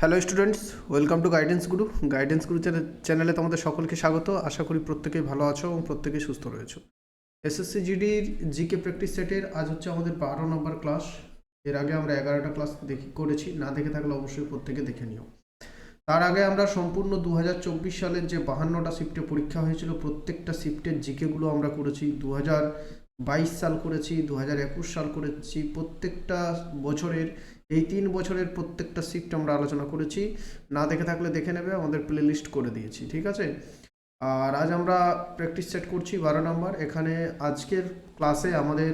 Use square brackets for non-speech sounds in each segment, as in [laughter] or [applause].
Hello students welcome to guidance guru guidance guru চ্যানেলে তোমাদের সকলকে স্বাগত। আশা করি প্রত্যেকেই ভালো আছো এবং প্রত্যেকেই সুস্থ রয়েছো। এসএসসি জিডির জিকে প্র্যাকটিস সেটের আজ হচ্ছে আমাদের বারো নম্বর ক্লাস এর আগে আমরা এগারোটা ক্লাস দেখি, করেছি। না দেখে থাকলে অবশ্যই প্রত্যেকে দেখে নিও। তার আগে আমরা সম্পূর্ণ দু হাজার চব্বিশ সালের যে বাহান্নটা শিফটে পরীক্ষা হয়েছিল, প্রত্যেকটা শিফটের জিকেগুলো আমরা করেছি। দু বাইশ সাল করেছি দু একুশ সাল করেছি। প্রত্যেকটা বছরের এই তিন বছরের প্রত্যেকটা শিফট আমরা আলোচনা করেছি। না দেখে থাকলে দেখে নেবে, আমাদের প্লে লিস্ট করে দিয়েছি, ঠিক আছে? আর আজ আমরা প্র্যাকটিস সেট করছি বারো নম্বর। এখানে আজকের ক্লাসে আমাদের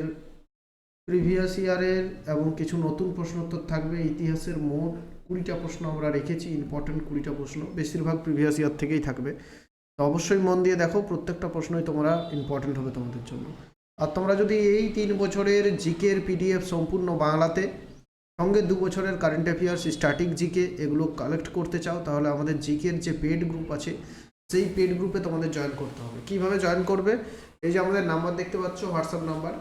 প্রিভিয়াস ইয়ারের এবং কিছু নতুন প্রশ্নোত্তর থাকবে। ইতিহাসের মোট কুড়িটা প্রশ্ন আমরা রেখেছি ইম্পর্টেন্ট কুড়িটা প্রশ্ন। বেশিরভাগ প্রিভিয়াস ইয়ার থেকেই থাকবে। তো অবশ্যই মন দিয়ে দেখো, প্রত্যেকটা প্রশ্নই তোমরা ইম্পর্টেন্ট হবে তোমাদের জন্য। আর তোমরা যদি এই তিন বছরের জিকের পিডিএফ সম্পূর্ণ বাংলাতে সঙ্গে দু বছরের কারেন্ট অ্যাফেয়ার্স স্ট্যাটিক জিকে এগুলো কালেক্ট করতে চাও, তাহলে আমাদের জিকের যে পেড গ্রুপ আছে, সেই পেড গ্রুপে তোমাদের জয়েন করতে হবে। কীভাবে জয়েন করবে? এই যে আমাদের নাম্বার দেখতে পাচ্ছ হোয়াটসঅ্যাপ নাম্বার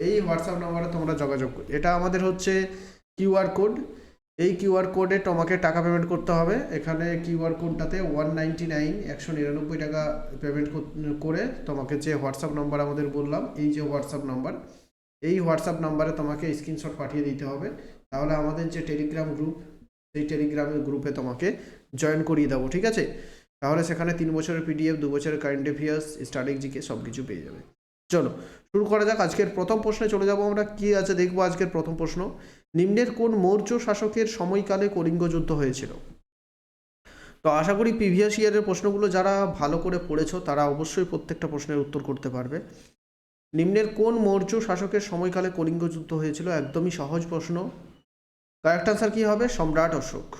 এই হোয়াটসঅ্যাপ নাম্বারে তোমরা যোগাযোগ করো এটা আমাদের হচ্ছে কিউআর কোড এই কিউআর কোডে তোমাকে টাকা পেমেন্ট করতে হবে। এখানে কিউআর কোডটাতে ওয়ান নাইনটি নাইন একশো নিরানব্বই টাকা পেমেন্ট করে তোমাকে যে হোয়াটসঅ্যাপ নাম্বার আমাদের বললাম, এই যে হোয়াটসঅ্যাপ নাম্বার এই হোয়াটসঅ্যাপ নাম্বারে তোমাকে স্ক্রিনশট পাঠিয়ে দিতে হবে। তাহলে আমাদের যে টেলিগ্রাম গ্রুপ সেই টেলিগ্রামের গ্রুপে তোমাকে জয়েন করিয়ে দেবো, ঠিক আছে? তাহলে সেখানে তিন বছরের পিডিএফ দু বছরের কারেন্ট অ্যাফেয়ার্স স্টার্টিং জিকে সব কিছু পেয়ে যাবে। চলো, শুরু করা যাক। আজকের প্রথম প্রশ্নে চলে যাব আমরা। কি আছে? দেখব আজকের প্রথম প্রশ্ন। নিম্নের কোন মৌর্য শাসকের সময়কালে কলিঙ্গ যুদ্ধ হয়েছিল? তো আশা করি প্রিভিয়াস ইয়ারের প্রশ্নগুলো যারা ভালো করে পড়েছো, তারা অবশ্যই প্রত্যেকটা প্রশ্নের উত্তর করতে পারবে। নিম্নের কোন মৌর্য শাসকের সময়কালে কলিঙ্গ যুদ্ধ হয়েছিল? একদমই সহজ প্রশ্ন। কারেক্ট আনসার কি হবে? সম্রাট অশোক।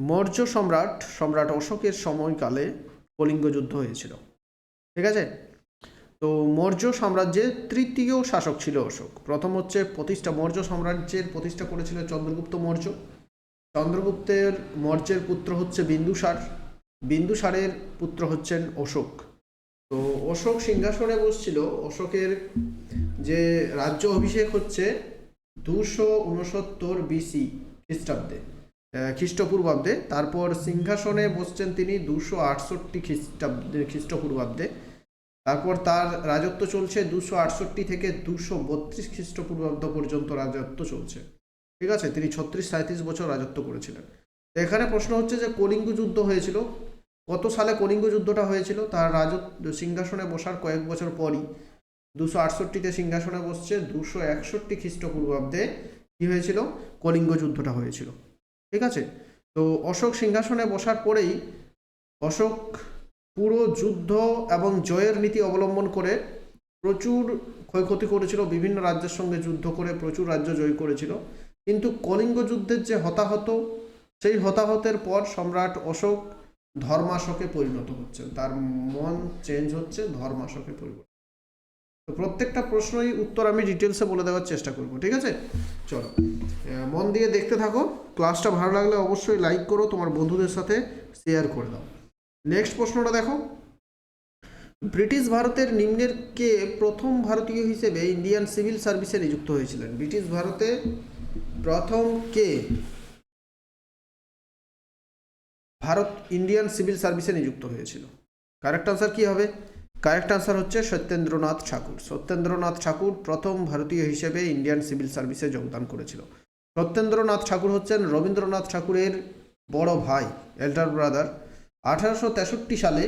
মৌর্য সম্রাট সম্রাট অশোকের সময়কালে কলিঙ্গ যুদ্ধ হয়েছিল। ঠিক আছে? তো মৌর্য সাম্রাজ্যের তৃতীয় শাসক ছিল অশোক। প্রথম হচ্ছে প্রতিষ্ঠা, মৌর্য সাম্রাজ্যের প্রতিষ্ঠা করেছিল চন্দ্রগুপ্ত মৌর্য। চন্দ্রগুপ্তের মৌর্যের পুত্র হচ্ছে বিন্দুসার। বিন্দুসারের পুত্র হচ্ছেন অশোক। তো অশোক সিংহাসনে বসছিল। অশোকের যে রাজ্য অভিষেক হচ্ছে দুশো উনসত্তর বিসি খ্রিস্টাব্দে খ্রিস্টপূর্বাব্দে। তারপর সিংহাসনে বসছেন তিনি দুশো আটষট্টি খ্রিস্টাব্দে, খ্রিস্টপূর্বাব্দে। তারপর তার রাজত্ব চলছে দুশো আটষট্টি থেকে দুশো বত্রিশ খ্রিস্টপূর্বাব্দ পর্যন্ত রাজত্ব চলছে। ঠিক আছে? তিনি ছত্রিশ সাঁত্রিশ বছর রাজত্ব করেছিলেন। এখানে প্রশ্ন হচ্ছে যে কলিঙ্গ যুদ্ধ হয়েছিল? কত সালে কলিঙ্গ যুদ্ধটা হয়েছিল? তার রাজত্ব, সিংহাসনে বসার কয়েক বছর পরই। দুশো আটষট্টিতে সিংহাসনে বসছে, দুশো একষট্টি খ্রিস্টপূর্বাব্দে কী হয়েছিল? কলিঙ্গ যুদ্ধটা হয়েছিল। ঠিক আছে? তো অশোক সিংহাসনে বসার পরেই অশোক পুরো যুদ্ধ এবং জয়ের নীতি অবলম্বন করে প্রচুর ক্ষয়ক্ষতি করেছিল, বিভিন্ন রাজ্যের সঙ্গে যুদ্ধ করে প্রচুর রাজ্য জয় করেছিল। কিন্তু কলিঙ্গ যুদ্ধের যে হতাহত, সেই হতাহতের পর সম্রাট অশোক ধর্মাশকে পরিণত হচ্ছে তার মন চেঞ্জ হচ্ছে, ধর্মাশকে পরিণত প্রত্যেকটা প্রশ্নই উত্তর আমি ডিটেলসে বলে দেওয়ার চেষ্টা করব, ঠিক আছে? চলো। মন দিয়ে দেখতে থাকো। ক্লাসটা ভালো লাগলে অবশ্যই লাইক করো, তোমার বন্ধুদের সাথে শেয়ার করে দাও। নেক্সট প্রশ্নটা দেখো। ব্রিটিশ ভারতের নিম্নের কে প্রথম ভারতীয় হিসেবে ইন্ডিয়ান সিভিল সার্ভিসে নিযুক্ত হয়েছিলেন। ব্রিটিশ ভারতে প্রথম কে? ভারত ইন্ডিয়ান সিভিল সার্ভিসে নিযুক্ত হয়েছিল। কারেক্ট আনসার কি হবে? কারেক্ট আনসার হচ্ছে সত্যেন্দ্রনাথ ঠাকুর। সত্যেন্দ্রনাথ ঠাকুর প্রথম ভারতীয় হিসেবে ইন্ডিয়ান সিভিল সার্ভিসে যোগদান করেছিল। সত্যেন্দ্রনাথ ঠাকুর হচ্ছেন রবীন্দ্রনাথ ঠাকুরের বড় ভাই এল্ডার ব্রাদার আঠারোশো তেষট্টি সালে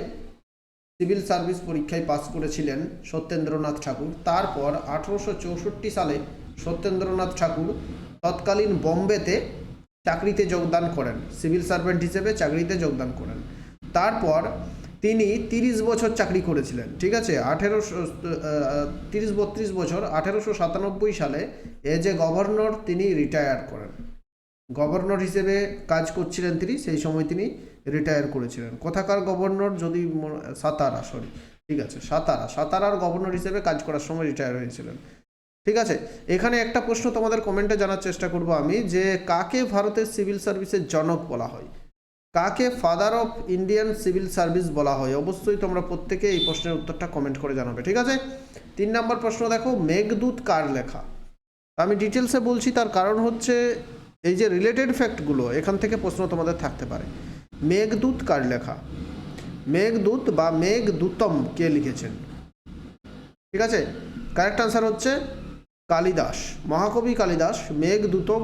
সিভিল সার্ভিস পরীক্ষায় পাস করেছিলেন সত্যেন্দ্রনাথ ঠাকুর। তারপর আঠারোশো চৌষট্টি সালে সত্যেন্দ্রনাথ ঠাকুর তৎকালীন বোম্বেতে চাকরিতে যোগদান করেন। সিভিল সার্ভেন্ট হিসেবে চাকরিতে যোগদান করেন। তারপর তিনি তিরিশ বছর চাকরি করেছিলেন, ঠিক আছে? আঠেরোশো তিরিশ, বত্রিশ বছর, আঠেরোশো সাতানব্বই সালে এ গভর্নর তিনি রিটায়ার করেন। গভর্নর হিসেবে কাজ করছিলেন তিনি, সেই সময় তিনি রিটায়ার করেছিলেন। কোথাকার গভর্নর? যদি সাতারা সরি ঠিক আছে, সাতারা। সাতারার গভর্নর হিসেবে কাজ করার সময় রিটায়ার হয়েছিলেন। ঠিক আছে? এখানে একটা প্রশ্ন তোমাদের কমেন্টে জানার চেষ্টা করব আমি, যে কাকে ভারতের সিভিল সার্ভিসের জনক বলা হয়? কাকে father of Indian civil service বলা হয়? অবশ্যই তোমরা প্রত্যেকে এই প্রশ্নের উত্তরটা কমেন্ট করে জানাবে, ঠিক আছে? তিন নম্বর প্রশ্ন দেখো, মেঘদূত কার লেখা? আমি ডিটেলসে বলছি, তার কারণ হচ্ছে এই যে রিলেটেড ফ্যাক্টগুলো এখান থেকে প্রশ্ন তোমাদের থাকতে পারে। মেঘদূত কার লেখা? মেঘদূত বা মেঘদূতম কে লিখেছেন? ঠিক আছে? কারেক্ট আনসার হচ্ছে কালিদাস, মহাকবি কালিদাস, মেঘদূতম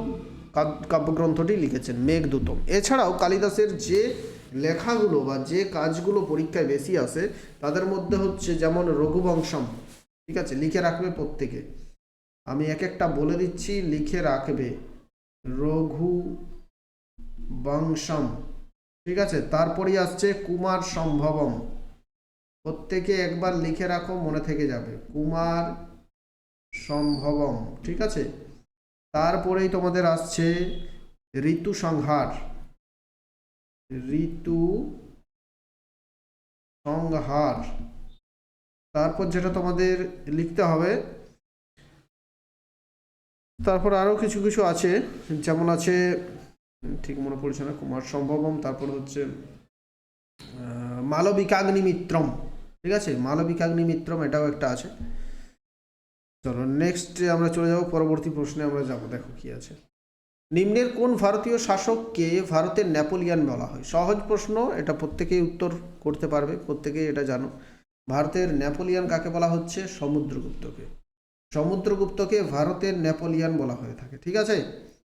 কাব্যগ্রন্থটি লিখেছেন মেঘদূতম এছাড়াও কালিদাসের যে লেখাগুলো বা যে কাজগুলো পরীক্ষায় বেশি আসে, তাদের মধ্যে হচ্ছে যেমন রঘুবংশম, ঠিক আছে, লিখে রাখবে প্রত্যেকে। আমি এক একটা বলে দিচ্ছি, লিখে রাখবে। রঘু বংশম ঠিক আছে, তারপরেই আসছে কুমার সম্ভবম। প্রত্যেকে একবার লিখে রাখো, মনে থেকে যাবে। কুমার সম্ভবম, ঠিক আছে? তারপরেই তোমাদের আসছে ঋতু সংহার। ঋতু সংহার। তারপর যেটা তোমাদের লিখতে হবে, তারপর আরও কিছু কিছু আছে, যেমন আছে, ঠিক মনে পড়ছে না, কুমার সম্ভবম, তারপর হচ্ছে মালবিকাগ্নিমিত্রম, ঠিক আছে? মালবিকাগ্নিমিত্রম এটাও একটা আছে। চলো নেক্সট আমরা চলে যাব, পরবর্তী প্রশ্নে আমরা যাব, দেখো কি আছে। নিম্নের কোন ভারতীয় শাসককে ভারতের নেপোলিয়ান বলা হয়? সহজ প্রশ্ন, এটা প্রত্যেকেই উত্তর করতে পারবে, প্রত্যেকেই এটা জানো। ভারতের নেপোলিয়ান কাকে বলা হচ্ছে? সমুদ্রগুপ্তকে। সমুদ্রগুপ্তকে ভারতের নেপোলিয়ান বলা হয়ে থাকে, ঠিক আছে?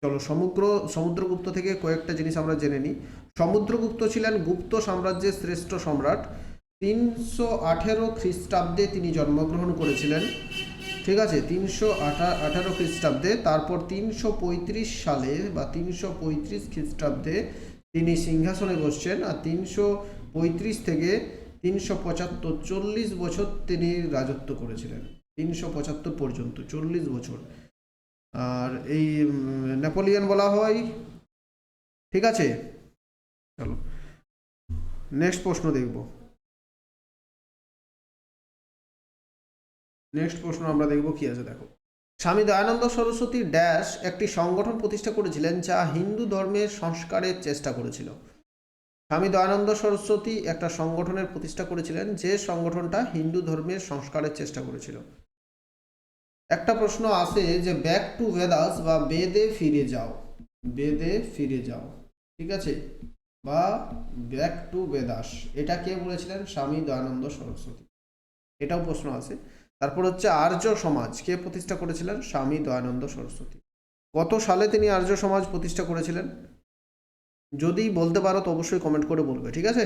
চলো সমুদ্র সমুদ্রগুপ্ত থেকে কয়েকটা জিনিস আমরা জেনে নিই। সমুদ্রগুপ্ত ছিলেন গুপ্ত সাম্রাজ্যের শ্রেষ্ঠ সম্রাট। তিনশো আঠেরো খ্রিস্টাব্দে তিনি জন্মগ্রহণ করেছিলেন। ঠিক আছে তিনশো আঠা আঠারো খ্রিস্টাব্দে তারপর তিনশো পঁয়ত্রিশ সালে বা তিনশো পঁয়ত্রিশ খ্রিস্টাব্দে তিনি সিংহাসনে বসছেন আর তিনশো পঁয়ত্রিশ থেকে তিনশো পঁচাত্তর চল্লিশ বছর তিনি রাজত্ব করেছিলেন। তিনশো পঁচাত্তর পর্যন্ত চল্লিশ বছর। আর এই নেপোলিয়ান বলা হয়। ঠিক আছে? চলো নেক্সট প্রশ্ন দেখব। নেক্সট প্রশ্ন আমরা দেখব কি আছে, দেখো। স্বামী দয়ানন্দ সরস্বতী ড্যাশ একটি সংগঠন প্রতিষ্ঠা করেছিলেন যা হিন্দু ধর্মের সংস্কারের চেষ্টা করেছিল। স্বামী দয়ানন্দ সরস্বতী একটা সংগঠনের প্রতিষ্ঠা করেছিলেন যে সংগঠনটা হিন্দু ধর্মের সংস্কারের চেষ্টা করেছিল। একটা প্রশ্ন আসে যে ব্যাক টু বেদাস বা বেদে ফিরে যাও। বেদে ফিরে যাও, ঠিক আছে? বা ব্যাক টু বেদাস এটা কে বলেছিলেন? স্বামী দয়ানন্দ সরস্বতী। এটাও প্রশ্ন আছে। তারপর হচ্ছে আর্য সমাজ, কে প্রতিষ্ঠা করেছিলেন? স্বামী দয়ানন্দ সরস্বতী। কত সালে তিনি আর্য সমাজ প্রতিষ্ঠা করেছিলেন? যদি বলতে পারো তো অবশ্যই কমেন্ট করে বলবে, ঠিক আছে?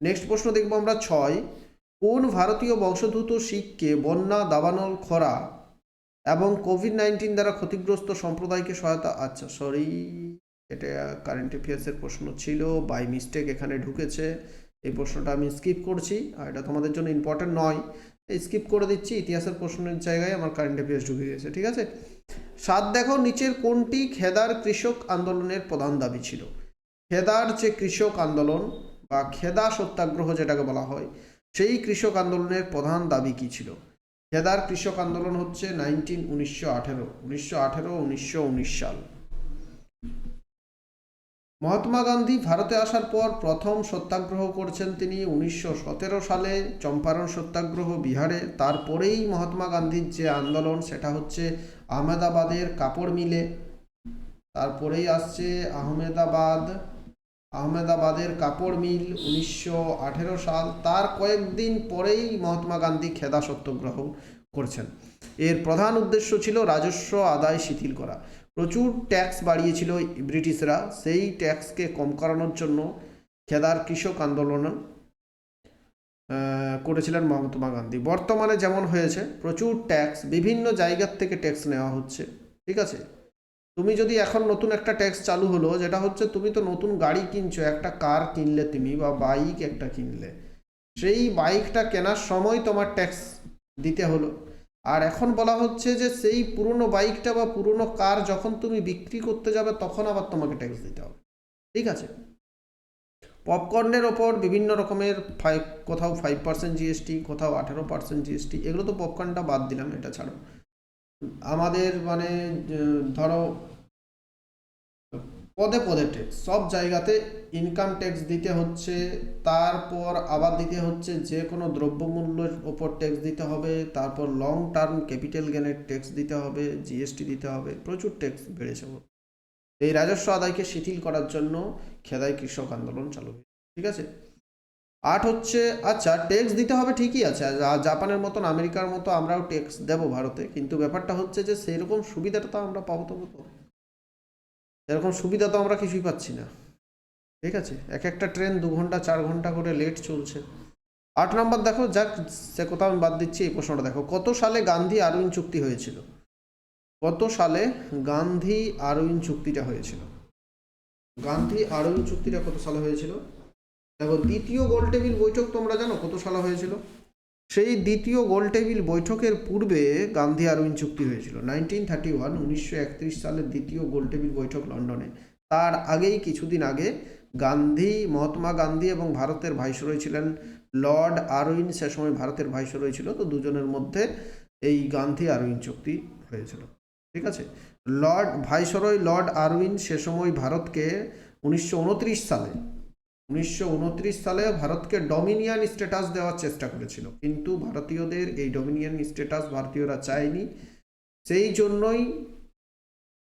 নেক্সট প্রশ্ন দেখব আমরা ছয়। কোন ভারতীয় বংশোদ্ভূত শিখকে বন্যা, দাবানল, খরা এবং কোভিড নাইন্টিন দ্বারা ক্ষতিগ্রস্ত সম্প্রদায়কে সহায়তা আচ্ছা সরি এটা কারেন্ট অ্যাফেয়ার্সের প্রশ্ন ছিল বাই মিস্টেক এখানে ঢুকেছে। এই প্রশ্নটা আমি স্কিপ করছি, আর এটা তোমাদের জন্য ইম্পর্টেন্ট নয়। স্কিপ করে দিচ্ছি, ইতিহাসের প্রশ্নের জায়গায় আমার কারেন্ট অ্যাফেয়ার্স ঢুকে গেছে, ঠিক আছে? সাত দেখো, নিচের কোনটি খেদার কৃষক আন্দোলনের প্রধান দাবি ছিল? খেদার যে কৃষক আন্দোলন বা খেদা সত্যাগ্রহ যেটাকে বলা হয়, সেই কৃষক আন্দোলনের প্রধান দাবি কী ছিল? খেদার কৃষক আন্দোলন হচ্ছে নাইনটিন উনিশশো আঠেরো উনিশশো আঠেরো, উনিশশো উনিশ সাল। মহাত্মা গান্ধী ভারতে আসার পর প্রথম সত্যাগ্রহ করছেন তিনি উনিশশো সতেরো সালে চম্পারণ সত্যাগ্রহ বিহারে। তারপরেই মহাত্মা গান্ধীর যে আন্দোলন, সেটা হচ্ছে আহমেদাবাদের কাপড় মিলে। তারপরেই আসছে আহমেদাবাদ, আহমেদাবাদের কাপড় মিল উনিশশো আঠেরো সাল। তার কয়েকদিন পরেই মহাত্মা গান্ধী খেদা সত্যাগ্রহ করছেন। এর প্রধান উদ্দেশ্য ছিল রাজস্ব আদায় শিথিল করা। প্রচুর ট্যাক্স বাড়িয়েছিল ব্রিটিশরা। সেই ট্যাক্সকে কম করানোর জন্য খেদার কৃষক আন্দোলন করেছিলেন মহাত্মা গান্ধী। বর্তমানে যেমন হয়েছে, প্রচুর ট্যাক্স, বিভিন্ন জায়গার থেকে ট্যাক্স নেওয়া হচ্ছে। ঠিক আছে? তুমি যদি এখন নতুন একটা ট্যাক্স চালু হলো, যেটা হচ্ছে তুমি তো নতুন গাড়ি কিনছো, একটা কার কিনলে তুমি বা বাইক একটা কিনলে। সেই বাইকটা কেনার সময় তোমার ট্যাক্স দিতে হলো। আর এখন বলা হচ্ছে যে সেই পুরনো বাইকটা বা পুরনো কার যখন তুমি বিক্রি করতে যাবে, তখন আবার তোমাকে ট্যাক্স দিতে হবে। ঠিক আছে? পপকর্নের ওপর বিভিন্ন রকমের ফাইভ কোথাও ফাইভ পার্সেন্ট জিএসটি কোথাও আঠেরো পার্সেন্ট জিএসটি এগুলো তো পপকর্নটা বাদ দিলাম, এটা ছাড়ো। আমাদের মানে ধরো পদে পদে ট্যাক্স সব জায়গাতে ইনকাম ট্যাক্স দিতে হচ্ছে, তারপর আবার দিতে হচ্ছে যে কোনো দ্রব্যমূল্যের ওপর ট্যাক্স দিতে হবে, তারপর লং টার্ম ক্যাপিটাল গেনের ট্যাক্স দিতে হবে জিএসটি দিতে হবে, প্রচুর ট্যাক্স বেড়েছে এই রাজস্ব আদায়কে শিথিল করার জন্য খেদাই কৃষক আন্দোলন চালু। ঠিক আছে? আট হচ্ছে আচ্ছা ট্যাক্স দিতে হবে ঠিকই আছে জাপানের মতন, আমেরিকার মতো আমরাও ট্যাক্স দেবো ভারতে, কিন্তু ব্যাপারটা হচ্ছে যে সেরকম সুবিধাটা তো আমরা পাবো তো। এরকম সুবিধা তো আমরা কিছুই পাচ্ছি না। ঠিক আছে? এক একটা ট্রেন দু ঘণ্টা, চার ঘণ্টা করে লেট চলছে। আট নম্বর দেখো, যাক, সে কথা আমি বাদ দিচ্ছি, এই প্রশ্নটা দেখো। কত সালে গান্ধী আরউইন চুক্তি হয়েছিল? কত সালে গান্ধী আরউইন চুক্তিটা হয়েছিল? গান্ধী আরউইন চুক্তিটা কত সালে হয়েছিল? দেখো, দ্বিতীয় গোল টেবিল বৈঠক তোমরা জানো কত সালে হয়েছিল? সেই দ্বিতীয় গোল টেবিল বৈঠকের পূর্বে গান্ধী আরউইন চুক্তি হয়েছিল। নাইনটিন থার্টি ওয়ান উনিশশো একত্রিশ সালের দ্বিতীয় গোল টেবিল বৈঠক লন্ডনে। তার আগেই কিছুদিন আগে গান্ধী, মহাত্মা গান্ধী এবং ভারতের ভাইসরয় ছিলেন লর্ড আরউইন। সে সময় ভারতের ভাইসরয় ছিল, তো দুজনের মধ্যে এই গান্ধী আরউইন চুক্তি হয়েছিল। ঠিক আছে? লর্ড, ভাইসরয় লর্ড আরউইন সে সময় ভারতকে উনিশশো উনত্রিশ সালে উনিশশো উনত্রিশ সালে ভারতকে ডমিনিয়ন স্ট্যাটাস দেওয়ার চেষ্টা করেছিল। কিন্তু ভারতীয়দের এই ডমিনিয়ন স্ট্যাটাস ভারতীয়রা চায়নি। সেই জন্যই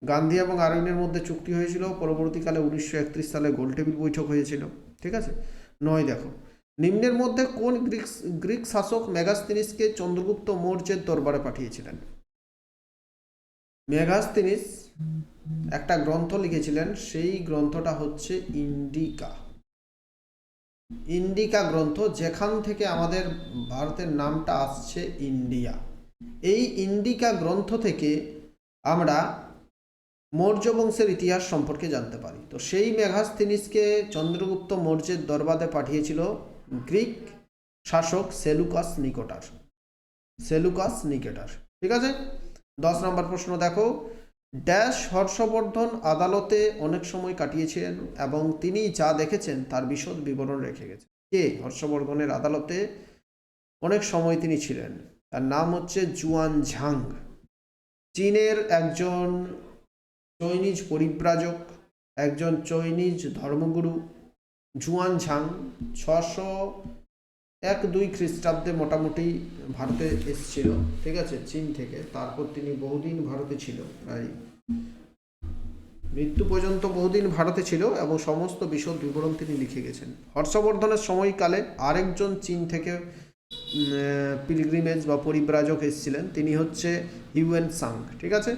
গান্ধী এবং আরউইনের মধ্যে চুক্তি হয়েছিল। পরবর্তীকালে উনিশশো একত্রিশ সালে গোলটেবিল বৈঠক হয়েছিল। ঠিক আছে? নয় দেখো। নিম্নের মধ্যে কোন গ্রিক গ্রিক শাসক মেগাস্তিনিসকে চন্দ্রগুপ্ত মৌর্যের দরবারে পাঠিয়েছিলেন? মেগাস্তিনিস একটা গ্রন্থ লিখেছিলেন। সেই গ্রন্থটা হচ্ছে ইন্ডিকা। ইন্ডিকা গ্রন্থ, যেখান থেকে আমাদের ভারতের নামটা আসছে ইন্ডিয়া। এই ইন্ডিকা গ্রন্থ থেকে আমরা মৌর্য বংশের ইতিহাস সম্পর্কে জানতে পারি। তো সেই মেঘাস্তিনিসকে চন্দ্রগুপ্ত মৌর্যের দরবারে পাঠিয়েছিল গ্রিক শাসক সেলুকাস নিকটার। সেলুকাস নিকেটার। ঠিক আছে? দশ নম্বর প্রশ্ন দেখো। ড্যাশ হর্ষবর্ধন আদালতে অনেক সময় কাটিয়েছেন এবং তিনি যা দেখেছেন তার বিশদ বিবরণ রেখে গেছেন। কে? হর্ষবর্ধনের আদালতে অনেক সময় তিনি ছিলেন। তার নাম হচ্ছে জুয়ান ঝাং। চীনের একজন চৈনিজ পরিব্রাজক, একজন চৈনিজ ধর্মগুরু জুয়ান ঝাং। ছশো এক, দুই খ্রিস্টাব্দে মোটামুটি ভারতে এসেছিল, ঠিক আছে? চীন থেকে। তারপর তিনি বহুদিন ভারতে ছিল প্রায় মৃত্যু পর্যন্ত বহুদিন ভারতে ছিল এবং সমস্ত বিশদ বিবরণ তিনি লিখে গেছেন। হর্ষবর্ধনের সময়কালে আরেকজন চীন থেকে পিলগ্রিমেজ বা পরিব্রাজক এসেছিলেন। তিনি হচ্ছে হিউয়েন সাং, ঠিক আছে?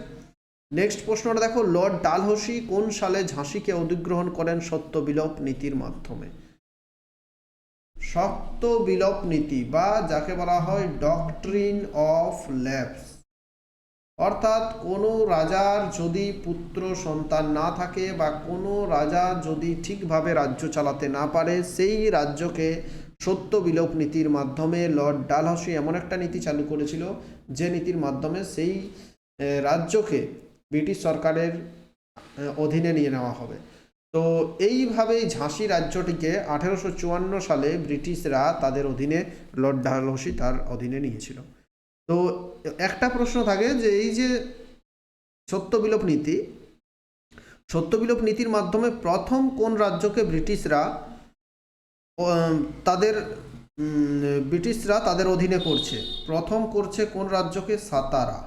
নেক্সট প্রশ্নটা দেখো, লর্ড ডালহসি কোন সালে ঝাঁসিকে অধিগ্রহণ করেন সত্য বিলোপ নীতির মাধ্যমে? সত্য বিলোপ নীতি বা যাকে বলা হয় ডকট্রিন অফ ল্যাবস অর্থাৎ কোনো রাজার যদি পুত্র সন্তান না থাকে বা কোনো রাজা যদি ঠিকভাবে রাজ্য চালাতে না পারে, সেই রাজ্যকে সত্য বিলোপ নীতির মাধ্যমে লর্ড ডালহাসি এমন একটা নীতি চালু করেছিল, যে নীতির মাধ্যমে সেই রাজ্যকে ব্রিটিশ সরকারের অধীনে নিয়ে নেওয়া হবে। তো এইভাবেই ঝাঁসি রাজ্যটিকে আঠেরোশো চুয়ান্ন সালে ব্রিটিশরা তাদের অধীনে লর্ড ডালহৌসি তার অধীনে নিয়েছিল। তো একটা প্রশ্ন থাকে যে এই যে সত্য বিলোপ নীতি সত্য বিলোপ নীতির মাধ্যমে প্রথম কোন রাজ্যকে ব্রিটিশরা তাদের ব্রিটিশরা তাদের অধীনে করছে? প্রথম করছে কোন রাজ্যকে সাতারা।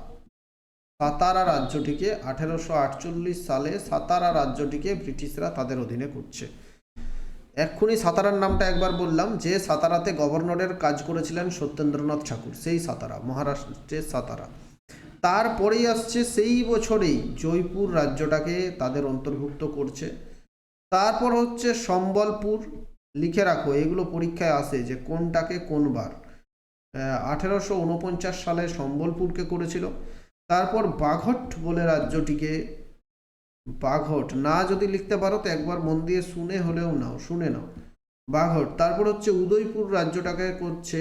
সাতারা রাজ্যটিকে আঠেরোশো আটচল্লিশ সালে সাতারা রাজ্যটিকে ব্রিটিশরা তাদের অধীনে করছে। এক্ষুনি সাতারার নামটা একবার বললাম, যে সাতারাতে গভর্নরের কাজ করেছিলেন সত্যেন্দ্রনাথ ঠাকুর, সেই সাতারা, মহারাষ্ট্রের সাতারা। তারপরেই আসছে সেই বছরেই জয়পুর রাজ্যটাকে তাদের অন্তর্ভুক্ত করছে। তারপর হচ্ছে সম্বলপুর, লিখে রাখো, এগুলো পরীক্ষায় আসে যে কোনটাকে কোনবার। আঠেরোশো উনপঞ্চাশ সালে সম্বলপুরকে করেছিল। তারপর বাঘট বলে রাজ্যটিকে। বাঘট, না যদি লিখতে পারো তো একবার মন দিয়ে শুনে হলেও নাও, শুনে নাও। বাঘট, তারপর হচ্ছে উদয়পুর রাজ্যটাকে করছে,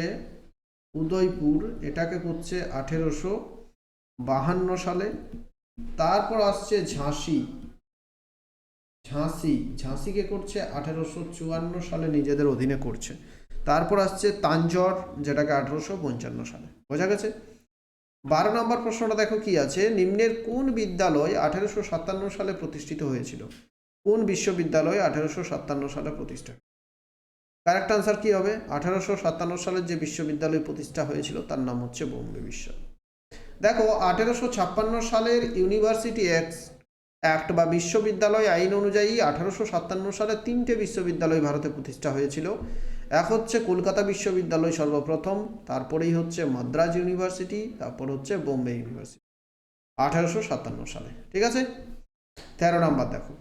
উদয়পুর, এটাকে করছে আঠেরোশো বাহান্ন সালে। তারপর আসছে ঝাঁসি। ঝাঁসি, ঝাঁসিকে করছে আঠেরোশো চুয়ান্ন সালে, নিজেদের অধীনে করছে। তারপর আসছে তাঞ্জর, যেটাকে আঠেরোশো পঞ্চান্ন সালে। বোঝা গেছে? বারো নম্বর প্রশ্নটা দেখো কি আছে? নিম্নের কোন বিদ্যালয় আঠেরোশো সাতান্ন সালে প্রতিষ্ঠিত হয়েছিল? কোন বিশ্ববিদ্যালয় আঠেরোশো সাতান্ন সালে প্রতিষ্ঠা? কারেক্ট আনসার কি হবে? আঠেরোশো সাতান্ন সালের যে বিশ্ববিদ্যালয় প্রতিষ্ঠা হয়েছিল, তার নাম হচ্ছে বোম্বে বিশ্ব দেখো, আঠেরোশো ছাপ্পান্ন সালের ইউনিভার্সিটি অ্যাক্ট অ্যাক্ট বা বিশ্ববিদ্যালয় আইন অনুযায়ী আঠারোশো সাতান্ন সালে তিনটে বিশ্ববিদ্যালয় ভারতে প্রতিষ্ঠা হয়েছিল। এক হচ্ছে কলকাতা বিশ্ববিদ্যালয় সর্বপ্রথম, তারপরেই হচ্ছে মাদ্রাজ ইউনিভার্সিটি, তারপর হচ্ছে বোম্বে ইউনিভার্সিটি। আঠারোশো সাতান্ন সালে, ঠিক আছে? তেরো নম্বর দেখো।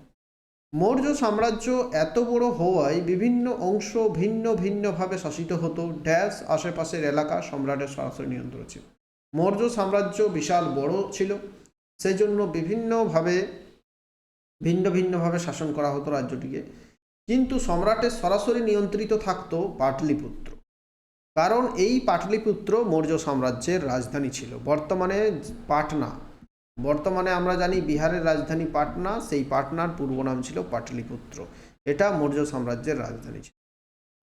মৌর্য সাম্রাজ্য এত বড় হওয়ায় বিভিন্ন অংশ ভিন্ন ভিন্নভাবে শাসিত হতো। ড্যাশ আশেপাশের এলাকা সম্রাটের সরাসরি নিয়ন্ত্রণ ছিল। মৌর্য সাম্রাজ্য বিশাল বড় ছিল। সেই জন্য বিভিন্নভাবে ভিন্ন ভিন্নভাবে শাসন করা হতো রাজ্যটিকে। কিন্তু সম্রাটের সরাসরি নিয়ন্ত্রিত থাকত পাটলিপুত্র। কারণ এই পাটলিপুত্র মৌর্য সাম্রাজ্যের রাজধানী ছিল। বর্তমানে পাটনা। বর্তমানে আমরা জানি বিহারের রাজধানী পাটনা। সেই পাটনার পূর্ব নাম ছিল পাটলিপুত্র। এটা মৌর্য সাম্রাজ্যের রাজধানী ছিল।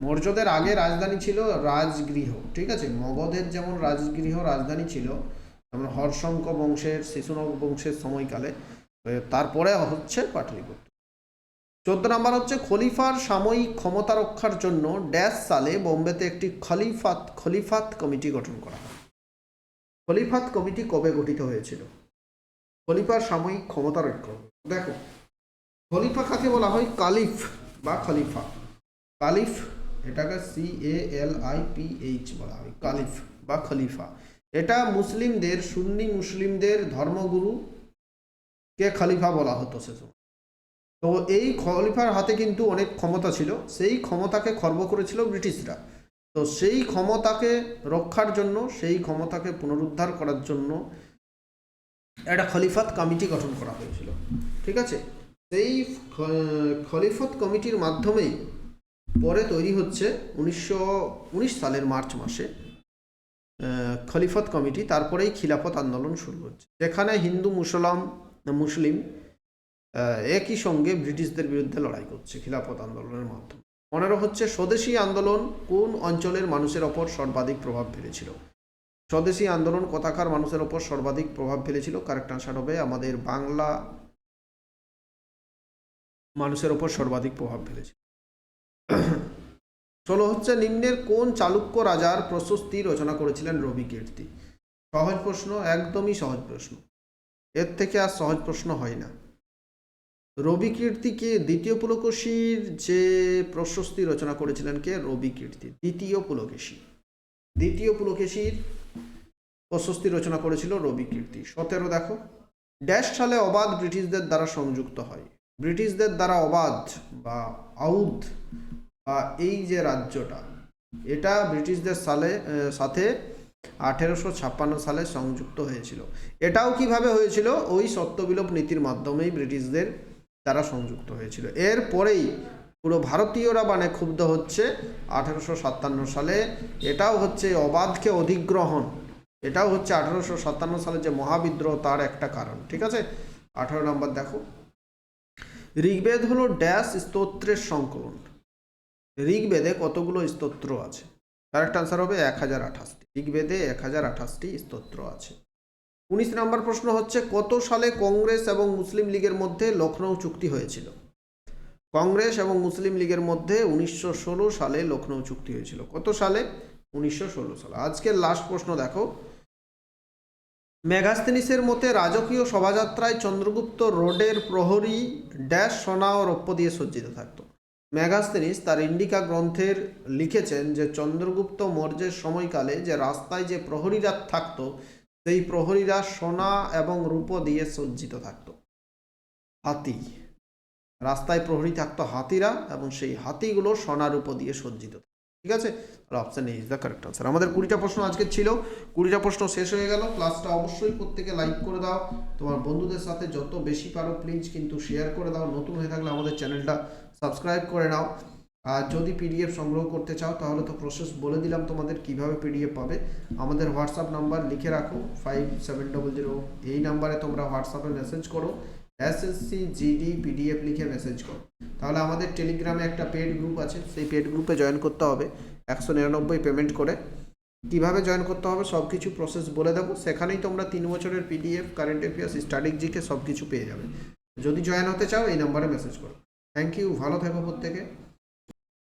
মৌর্যদের আগে রাজধানী ছিল রাজগৃহ, ঠিক আছে? মগধের যেমন রাজগৃহ রাজধানী ছিল, যেমন হর্ষঙ্ক বংশের শিশুনক বংশের সময়কালে তারপরে হচ্ছে পাটলিপুত্র। চোদ্দ নম্বর হচ্ছে খলিফার সাময়িক ক্ষমতা রক্ষার জন্য ড্যাশ সালে বোম্বেতে একটি খলিফাত খলিফাত কমিটি গঠন করা হয়। খলিফাত কমিটি কবে গঠিত হয়েছিল? খলিফার সাময়িক ক্ষমতা রক্ষা দেখো, খলিফা কাকে বলা হয়? কালিফ বা খলিফা। কালিফ এটাকে C A L I P H বলা হয়, কালিফ বা খলিফা। এটা মুসলিমদের, সুন্নি মুসলিমদের ধর্মগুরু কে খলিফা বলা হতো সে সময়। তো এই খলিফার হাতে কিন্তু অনেক ক্ষমতা ছিল। সেই ক্ষমতাকে খর্ব করেছিল ব্রিটিশরা। তো সেই ক্ষমতাকে রক্ষার জন্য, সেই ক্ষমতাকে পুনরুদ্ধার করার জন্য একটা খলিফাত কমিটি গঠন করা হয়েছিল। ঠিক আছে? সেই খলিফত কমিটির মাধ্যমেই পরে তৈরি হচ্ছে উনিশশো উনিশ সালের মার্চ মাসে খলিফত কমিটি। তারপরেই খিলাফত আন্দোলন শুরু হচ্ছে। যেখানে হিন্দু মুসলাম মুসলিম একই সঙ্গে ব্রিটিশদের বিরুদ্ধে লড়াই করছে খিলাফত আন্দোলনের মাধ্যমে। পনেরো হচ্ছে, স্বদেশী আন্দোলন কোন অঞ্চলের মানুষের ওপর সর্বাধিক প্রভাব ফেলেছিল? স্বদেশী আন্দোলন কথাকার মানুষের ওপর সর্বাধিক প্রভাব ফেলেছিল? কারেক্ট আনসার হবে, আমাদের বাংলা মানুষের ওপর সর্বাধিক প্রভাব ফেলেছিল। [clears throat] ষোলো হচ্ছে, নিম্নের কোন চালুক্য রাজার প্রশস্তি রচনা করেছিলেন রবি কীর্তি? সহজ প্রশ্ন, একদমই সহজ প্রশ্ন। এর থেকে আর সহজ প্রশ্ন হয় না। রবি কীর্তিকে দ্বিতীয় পুলকেশীর যে প্রশস্তি রচনা করেছিলেন কে? রবি কীর্তি, দ্বিতীয় পুলকেশী। দ্বিতীয় পুলকেশীর প্রশস্তি রচনা করেছিল রবি কীর্তি। সতেরো দেখো, ড্যাশ সালে অবাধ ব্রিটিশদের দ্বারা সংযুক্ত হয়। ব্রিটিশদের দ্বারা অবাধ বা আউধ বা এই যে রাজ্যটা, এটা ব্রিটিশদের সালে সাথে আঠেরোশো ছাপ্পান্ন সালে সংযুক্ত হয়েছিল। এটাও কীভাবে হয়েছিল? ওই সত্যবিলোপ নীতির মাধ্যমেই ব্রিটিশদের দ্বারা সংযুক্ত হয়েছিল। এরপরেই পুরো ভারতীয়রা মানে ক্ষুব্ধ হচ্ছে আঠেরোশো সাতান্ন সালে। এটাও হচ্ছে অবাধকে অধিগ্রহণ। এটাও হচ্ছে আঠেরোশো সাতান্ন সালে যে মহাবিদ্রোহ, তার একটা কারণ, ঠিক আছে? আঠারো নম্বর দেখো। ঋগ্বেদ হলো ড্যাশ স্তোত্রের সংকলন। ঋগ্বেদে কতগুলো স্তোত্র আছে? কারেক্ট আনসার হবে এক হাজার আঠাশটি। ঋগ্বেদে এক হাজার আঠাশটি স্তোত্র আছে। উনিশ নম্বর প্রশ্ন হচ্ছে, কত সালে কংগ্রেস এবং মুসলিম লীগের মধ্যে লখনৌ চুক্তি হয়েছিল? কংগ্রেস এবং মুসলিম লীগের মধ্যে উনিশশো ষোলো সালে লখনৌ চুক্তি হয়েছিল। কত সালে? উনিশশো ষোলো সালে। আজকের লাস্ট প্রশ্ন দেখো। মেগাস্তিনিসের মতে রাজকীয় শোভাযাত্রায় চন্দ্রগুপ্ত রোডের প্রহরী ড্যাশ সোনা ও রৌপ্য দিয়ে সজ্জিত থাকত। মেগাস্তিনিস তার ইন্ডিকা গ্রন্থের লিখেছেন যে, চন্দ্রগুপ্ত মৌর্যের সময়কালে যে রাস্তায় যে প্রহরীরা থাকতো সেই প্রহরীরা সোনা এবং রূপ দিয়ে সজ্জিত থাকত। হাতি। রাস্তায় প্রহরী থাকতো হাতিরা এবং সেই হাতিগুলো সোনা, রূপ দিয়ে সজ্জিত ঠিক আছে? আর option is the correct answer আমাদের কুড়িটা প্রশ্ন আজকে ছিল। কুড়িটা প্রশ্ন শেষ হয়ে গেল। ক্লাসটা অবশ্যই প্রত্যেকে লাইক করে দাও। তোমার বন্ধুদের সাথে যত বেশি পারো প্লিজ কিন্তু শেয়ার করে দাও। নতুন হয়ে থাকলে আমাদের চ্যানেলটা সাবস্ক্রাইব করে নাও। আর যদি পিডিএফ সংগ্রহ করতে চাও, তাহলে তো প্রসেস বলে দিলাম তোমাদের কীভাবে পিডিএফ পাবে। আমাদের হোয়াটসঅ্যাপ নাম্বার লিখে রাখো ফাইভ সেভেন ডবল জিরো এই নাম্বারে তোমরা হোয়াটসঅ্যাপে মেসেজ করো এস এসএসসি জিডি পিডিএফ লিখে মেসেজ করো। তাহলে আমাদের টেলিগ্রামে একটা পেড গ্রুপ আছে, সেই পেড গ্রুপে জয়েন করতে হবে, একশো নিরানব্বই পেমেন্ট করে। কীভাবে জয়েন করতে হবে সব কিছু প্রসেস বলে দেবো। সেখানেই তোমরা তিন বছরের PDF current affairs static GK সব কিছু পেয়ে যাবে। যদি জয়েন হতে চাও, এই নাম্বারে মেসেজ করো। থ্যাংক ইউ ভালো থেকো প্রত্যেকে।